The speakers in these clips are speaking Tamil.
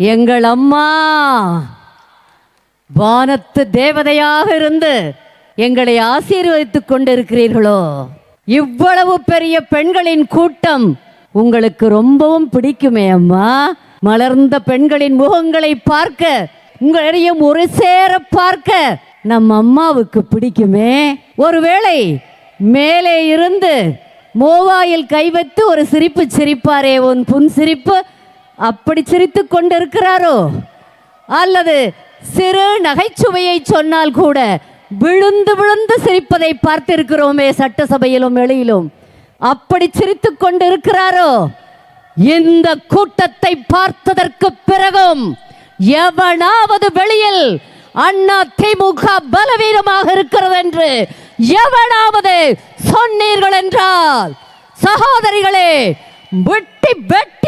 எங்கள் அம்மா வானத்து தேவதையாக இருந்து எங்களை ஆசீர்வதித்துக் கொண்டிருக்கிறீர்களோ? இவ்வளவு பெரிய பெண்களின் கூட்டம் உங்களுக்கு ரொம்பவும் பிடிக்குமே அம்மா. மலர்ந்த பெண்களின் முகங்களை பார்க்க உங்களையும் ஒரு சேர பார்க்க நம் அம்மாவுக்கு பிடிக்குமே. ஒருவேளை மேலே இருந்து மோவாயில் கை வைத்து ஒரு சிரிப்பு சிரிப்பாரே உன் புன் சிரிப்பு அப்படி சிரித்து கொண்டிருக்கிறாரோ? அல்லது சிறு நகைச்சுவையை சொன்னால் கூட விழுந்து விழுந்து சிரிப்பதை பார்த்திருக்கிறோமே சட்டசபையிலும் வெளியிலும். அப்படி சிரித்து கொண்டிருக்கிறாரோ? இந்த கூட்டத்தை பார்த்ததற்கு பிறகும் எவனாவது வெளியில் அண்ணா திமுக பலவீனமாக இருக்கிறது என்று எவனாவது சொன்னீர்கள் என்றால் சகோதரிகளே வெட்டி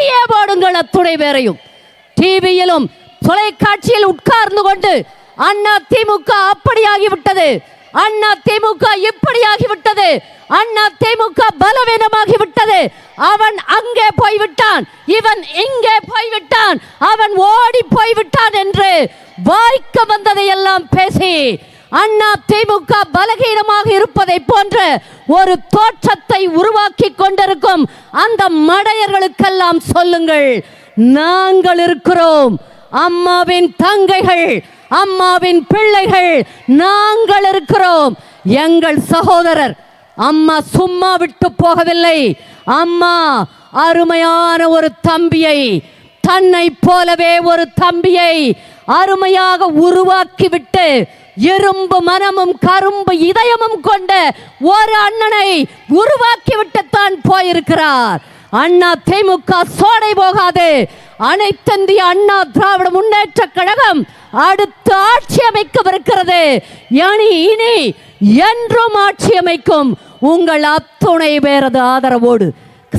வெட்டியே போடுங்கள் அத்துணை பேரையும். டிவியிலும் தொலைக்காட்சியில் உட்கார்ந்து கொண்டு அண்ணா திமுக அப்படியாகிவிட்டது. அண்ணா திமுக இப்படியாகிவிட்டது. அண்ணா திமுக பலவீனமாகி விட்டது அவன் அங்கே போய்விட்டான். இவன் இங்கே போய்விட்டான். அவன் ஓடி போய்விட்டான் என்று வாய்க்க வந்ததை எல்லாம் பேசி அண்ணா திமுக பலகீனமாக இருப்பதை போன்று ஒரு தோற்றத்தை உருவாக்கி கொண்டிருக்கும் அந்த மடையர்களுக்கெல்லாம் சொல்லுங்கள். நாங்கள் இருக்கிறோம். அம்மாவின் தங்கைகள் அம்மாவின் பிள்ளைகள் நாங்கள் இருக்கிறோம். எங்கள் சகோதரர் அம்மா சும்மா விட்டு போகவில்லை. அம்மா அருமையான ஒரு தம்பியை தன்னை போலவே ஒரு தம்பியை அருமையாக உருவாக்கிவிட்டு இரும்பு மனமும் கரும்பு இதயமும் கொண்ட ஒரு அண்ணனை உருவாக்கிவிட்டுத்தான் போயிருக்கிறார். அண்ணா திமுக சோடை போகாது. அனைத்திந்திய அண்ணா திராவிட முன்னேற்ற கழகம் அடுத்து ஆட்சி அமைக்கவிருக்கிறது. யானி இனி என்றும் ஆட்சி அமைக்கும் உங்கள் அத்துணை பேரது ஆதரவோடு.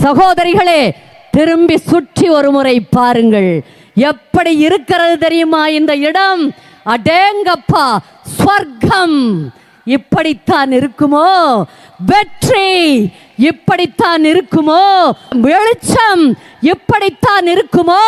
சகோதரிகளே திரும்பி சுற்றி ஒரு முறை பாருங்கள். எப்படி இருக்கிறது தெரியுமா இந்த இடம்? அடேங்கப்பா ஸ்வர்க்கம் இப்படித்தான் இருக்குமோ? வெற்றி இப்படித்தான் இருக்குமோ? வெளிச்சம் இப்படித்தான் இருக்குமோ?